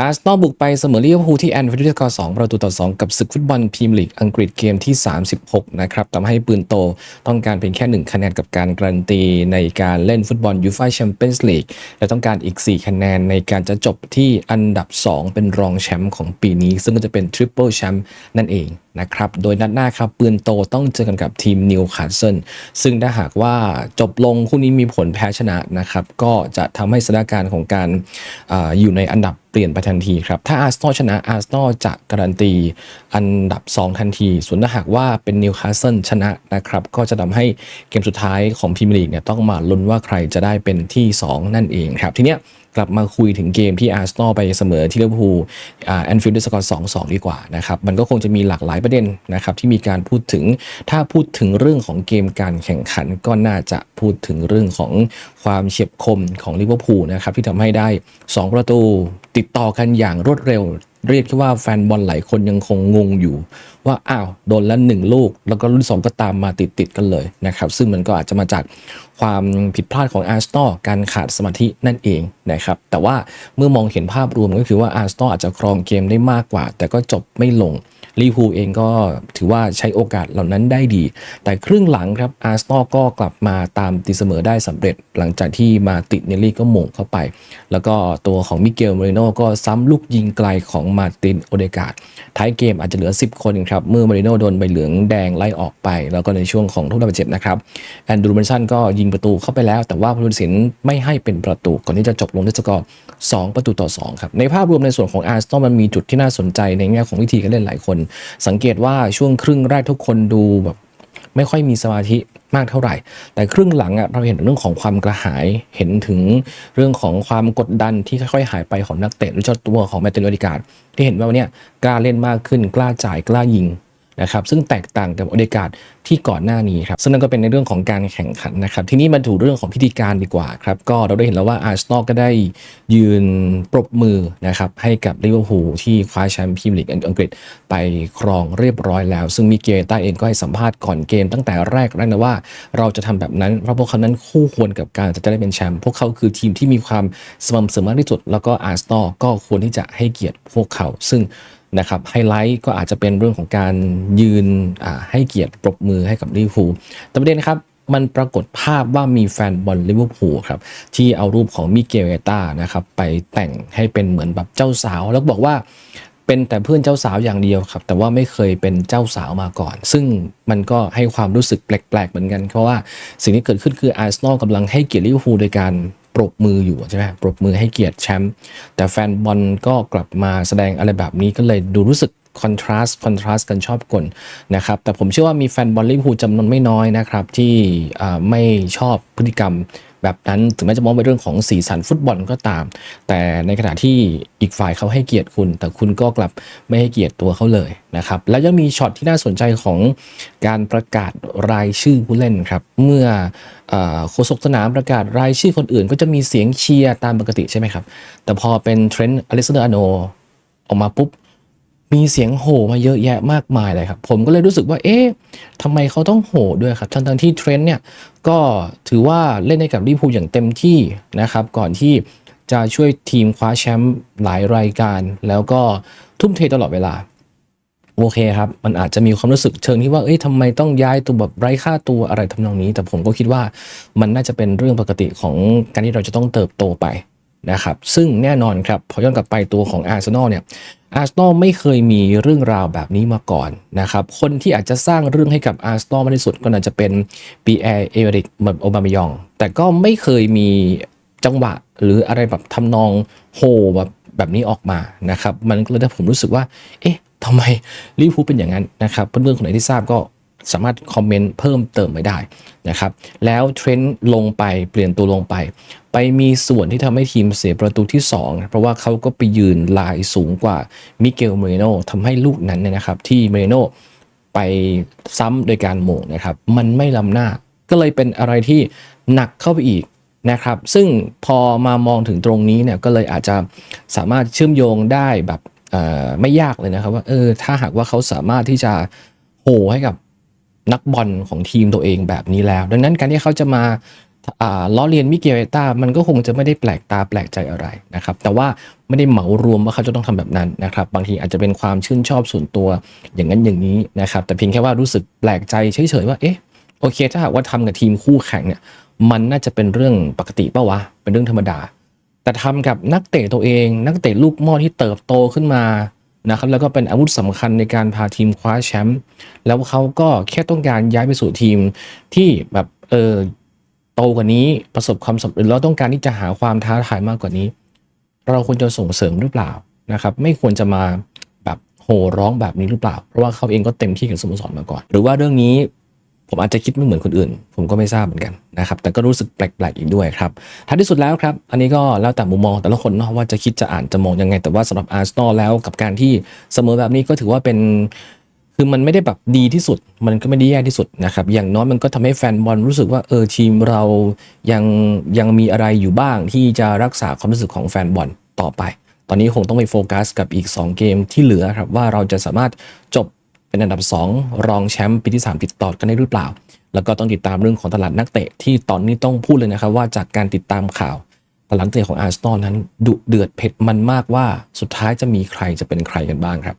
อาร์เซนอลบุกไปเสมอลิเวอร์พูลที่แอนฟิลด์ด้วยสกอร์2ประตูต่อ 2 กับศึกฟุตบอลพรีเมียร์ลีกอังกฤษเกมที่ 36 นะครับทำให้ปืนโตต้องการเพียงแค่ 1 คะแนนกับการการันตีในการเล่นฟุตบอลยูฟ่าแชมเปี้ยนส์ลีกและต้องการอีก 4 คะแนนในการจะจบที่อันดับ 2 เป็นรองแชมป์ของปีนี้ ซึ่งก็จะเป็นทริปเปิลแชมป์นั่นเอง นะครับ โดยนัดหน้าครับปืนโตต้องเจอกันกับทีมนิวคาสเซิลซึ่งถ้าหากว่าจบลงคู่นี้มีผลแพ้ชนะนะครับ ก็จะทำให้สถานการณ์ของการออยู่ในอันดับเปลี่ยนไปทันทีครับ ถ้าอาร์เซนอลชนะอาร์เซนอลจะการันตีอันดับ 2 ทันที ส่วนถ้าหากว่าเป็นนิวคาสเซิลชนะนะครับ ก็จะทำให้เกมสุดท้ายของพรีเมียร์ลีกเนี่ยต้องมาลุ้นว่าใครจะได้เป็นที่ 2 นั่นเองครับ ทีเนี้ย กลับมาคุยถึงเกมที่อาร์เซนอลไปเสมอที่ลิเวอร์พูลอ่าแอนฟิลด์ด้วยสกอร์2 2ดีกว่านะครับมันก็คงจะมีหลากหลายประเด็นนะครับที่มีการพูดถึงถ้าพูดถึงเรื่องของเกมการแข่งขันก็น่าจะพูดถึงเรื่องของความเฉียบคมของลิเวอร์พูลนะครับที่ทำให้ได้ 2 ประตูติดต่อกันอย่างรวดเร็ว เรียกว่าแฟนบอลหลายคนยังคงงงอยู่ ว่าอ้าวโดนแล้วหนึ่งลูก แล้วก็ลูกที่สองก็ตามมาติดติดกันเลยนะครับ ซึ่งมันก็อาจจะมาจากความผิดพลาดของอาร์เซนอลการขาดสมาธินั่นเองนะครับ แต่ว่าเมื่อมองเห็นภาพรวมก็คือว่าอาร์เซนอลอาจจะครองเกมได้มากกว่า แต่ก็จบไม่ลง ลิเวอร์พูลเองก็ถือว่าใช้โอกาสเหล่านั้นได้ดี แต่ครึ่งหลังครับอาร์เซอลก็กลับมาตามตีเสมอได้สำเร็จ หลังจากที่มาติดเนลลี่ก็หม่งเข้าไป แล้วก็ตัวของมิเกลเมริโนก็ซ้ำลูกยิงไกลของมาตินโอเดกาดท้ายเกมอาจจะเหลือ 10 คนครับเมื่อมาริโนโดนใบเหลืองแดงไล่ออกไป แล้วก็ในช่วงของทุกบาดเจ็บนะครับแอนดรูเบนสันก็ยิงประตูเข้าไปแล้ว แต่ว่าผู้ตัดสินไม่ให้เป็นประตูก่อนที่จะจบลงด้วยสกอร์2ประตูต่อ2ครับในภาพรวมในส่วนของอาร์เซนอลมันมีจุดที่น่าสนใจในแง่ของวิธีการเล่นหลายคนสังเกตว่าช่วงครึ่งแรกทุกคนดูแบบไม่ค่อยมีสมาธิมากเท่าไหร่ แต่ครึ่งหลังเราเห็นเรื่องของความกระหาย เห็นถึงเรื่องของความกดดันที่ค่อยๆ หายไปของนักเตะหรือเจ้าตัวของแมตตินโอดิการ์ดที่เห็นว่าวันเนี้ยกล้าเล่นมากขึ้น กล้าจ่ายกล้ายิง นะครับซึ่งแตกต่างกับโอเดการ์ดที่ก่อนหน้านี้ครับซึ่งนั่นก็เป็นในเรื่องของการแข่งขันนะครับทีนี้มาถูเรื่องของพิธีการดีกว่าครับก็เราได้เห็นแล้วว่าอาร์เซนอลก็ได้ยืนปรบมือนะครับให้กับลิเวอร์พูลที่คว้าแชมป์พรีเมียร์ลีกอังกฤษไปครองเรียบร้อยแล้ว ซึ่งมิเกลต้าเองก็ให้สัมภาษณ์ก่อนเกมตั้งแต่แรกแล้วนะว่า เราจะทำแบบนั้นเพราะพวกเขานั้นคู่ควรกับการจะได้เป็นแชมป์พวกเขาคือทีมที่มีความสม่ำเสมอมากที่สุด แล้วก็อาร์เซนอลก็ควรที่จะให้เกียรติพวกเขา ซึ่ง นะครับไฮไลท์ก็อาจจะเป็นเรื่องของการยืนให้เกียรติปรบมือให้กับลิเวอร์พูลแต่ประเด็นนะครับมันปรากฏภาพว่ามีแฟนบอลลิเวอร์พูลครับที่เอารูปของมิเกลเอตานะครับไปแต่งให้เป็นเหมือนแบบเจ้าสาว แล้วบอกว่าเป็นแต่เพื่อนเจ้าสาวอย่างเดียวครับ แต่ว่าไม่เคยเป็นเจ้าสาวมาก่อน ซึ่งมันก็ให้ความรู้สึกแปลกๆเหมือนกัน เพราะว่าสิ่งที่เกิดขึ้นคืออาร์เซนอลกำลังให้เกียรติลิเวอร์พูลโดยการ ปรบมืออยู่ใช่ไหมปรบมือให้เกียรติแชมป์แต่แฟนบอลก็กลับมาแสดงอะไรแบบนี้ก็เลยดูรู้สึกคอนทราสต์คอนทราสต์กันชอบกลนะครับแต่ผมเชื่อว่ามีแฟนบอลลิเวอร์พูลจำนวนไม่น้อยนะครับที่ไม่ชอบพฤติกรรม แบบนั้นถึงแม้จะมองเป็นเรื่องของสีสันฟุตบอลก็ตาม แต่ในขณะที่อีกฝ่ายเขาให้เกียรติคุณ แต่คุณก็กลับไม่ให้เกียรติตัวเขาเลยนะครับแล้วยังมีช็อตที่น่าสนใจของการประกาศรายชื่อผู้เล่นครับเมื่ออโฆษกสนามประกาศรายชื่อคนอื่น ก็จะมีเสียงเชียร์ตามปกติใช่ไหมครับแต่พอเป็นเทรนด์อเล็กซานเดอร์อโนออกมาปุ๊บ มีเสียงโห่มาเยอะแยะมากมายเลยครับ ผมก็เลยรู้สึกว่า เอ๊ะทำไมเขาต้องโห่ด้วยครับ ทั้งๆที่เทรนด์เนี่ย ก็ถือว่าเล่นให้กับลิเวอร์พูลอย่างเต็มที่นะครับ ก่อนที่จะช่วยทีมคว้าแชมป์หลายรายการ แล้วก็ทุ่มเทตลอดเวลา โอเคครับ มันอาจจะมีความรู้สึกเชิงที่ว่า เอ้ยทำไมต้องย้ายตัวแบบไร้ค่าตัวอะไรทำนองนี้ แต่ผมก็คิดว่ามันน่าจะเป็นเรื่องปกติของการที่เราจะต้องเติบโตไป นะครับซึ่งแน่นอนครับพอย้อนกลับไปตัวของอาร์เซนอลเนี่ยอาร์เซนอลไม่เคยมีเรื่องราวแบบนี้มาก่อนนะครับคนที่อาจจะสร้างเรื่องให้กับอาร์เซนอลมากที่สุดก็น่าจะเป็นปีแอร์เอเวริกโอบามายอง แต่ก็ไม่เคยมีจังหวะหรืออะไรแบบทำนองโฮแบบแบบนี้ออกมานะครับมันก็เลยทำให้ผมรู้สึกว่า เอ๊ะทำไมลิเวอร์พูลเป็นอย่างนั้นนะครับเพื่อนๆคนไหนที่ทราบก็ สามารถคอมเมนต์เพิ่มเติมไม่ได้นะครับ แล้วเทรนด์ลงไปเปลี่ยนตัวลงไป ไปมีส่วนที่ทำให้ทีมเสียประตูที่ 2 เพราะว่าเขาก็ไปยืนลายสูงกว่ามิเกลเมเรโนทำให้ลูกนั้นเนี่ยนะครับที่เมเรโนไปซ้ำโดยการหม่งนะครับ มันไม่ล้ำหน้า ก็เลยเป็นอะไรที่หนักเข้าไปอีกนะครับ ซึ่งพอมามองถึงตรงนี้เนี่ยก็เลยอาจจะสามารถเชื่อมโยงได้แบบไม่ยากเลยนะครับว่าเออถ้าหากว่าเขาสามารถที่จะโหให้กับ นักบอลของทีมตัวเองแบบนี้แล้ว ดังนั้นการที่เขาจะมาล้อเลียนมิเกลเอต้ามันก็คงจะไม่ได้แปลกตาแปลกใจอะไรนะครับ แต่ว่าไม่ได้เหมารวมว่าเขาจะต้องทำแบบนั้นนะครับ บางทีอาจจะเป็นความชื่นชอบส่วนตัวอย่างนั้นอย่างนี้นะครับ แต่เพียงแค่ว่ารู้สึกแปลกใจเฉยๆว่าเอ๊ะโอเค ถ้าหากว่าทำกับทีมคู่แข่งเนี่ยมันน่าจะเป็นเรื่องปกติป่าวะเป็นเรื่องธรรมดา แต่ทำกับนักเตะตัวเอง นักเตะลูกม้อที่เติบโตขึ้นมา นะครับแล้วก็เป็นอาวุธสำคัญในการพาทีมคว้าแชมป์แล้วเขาก็แค่ต้องการย้ายไปสู่ทีมที่แบบเออโตกว่านี้ประสบความสำเร็จแล้วต้องการที่จะหาความท้าทายมากกว่านี้ เราควรจะส่งเสริมหรือเปล่านะครับ ไม่ควรจะมาแบบโห่ร้องแบบนี้หรือเปล่า เพราะว่าเขาเองก็เต็มที่กับสโมสรมาก่อน หรือว่าเรื่องนี้ ผมอาจจะคิดไม่เหมือนคนอื่น ผมก็ไม่ทราบเหมือนกันนะครับแต่ก็รู้สึกแปลกๆอีกด้วยครับท้ายที่สุดแล้วครับ อันนี้ก็แล้วแต่มุมมองแต่ละคนเนาะว่าจะคิดจะอ่านจะมองยังไง แต่ว่าสำหรับอาร์เซนอลแล้วกับการที่เสมอแบบนี้ก็ถือว่าเป็นคือมันไม่ได้แบบดีที่สุด มันก็ไม่ได้แย่ที่สุดนะครับ อย่างน้อยมันก็ทำให้แฟนบอลรู้สึกว่าเออทีมเรายังยังมีอะไรอยู่บ้างที่จะรักษาความรู้สึกของแฟนบอลต่อไป ตอนนี้คงต้องไปโฟกัสกับอีก 2 เกมที่เหลือครับว่าเราจะสามารถจบ เป็นอันดับ 2 รองแชมป์ปีที่ 3 ติดต่อกันได้หรือเปล่า แล้วก็ต้องติดตามเรื่องของตลาดนักเตะที่ตอนนี้ต้องพูดเลยนะครับว่าจากการติดตามข่าวตลาดเตะของอาร์เซนอลนั้นดุเดือดเผ็ดมันมากว่าสุดท้ายจะมีใครจะเป็นใครกันบ้างครับ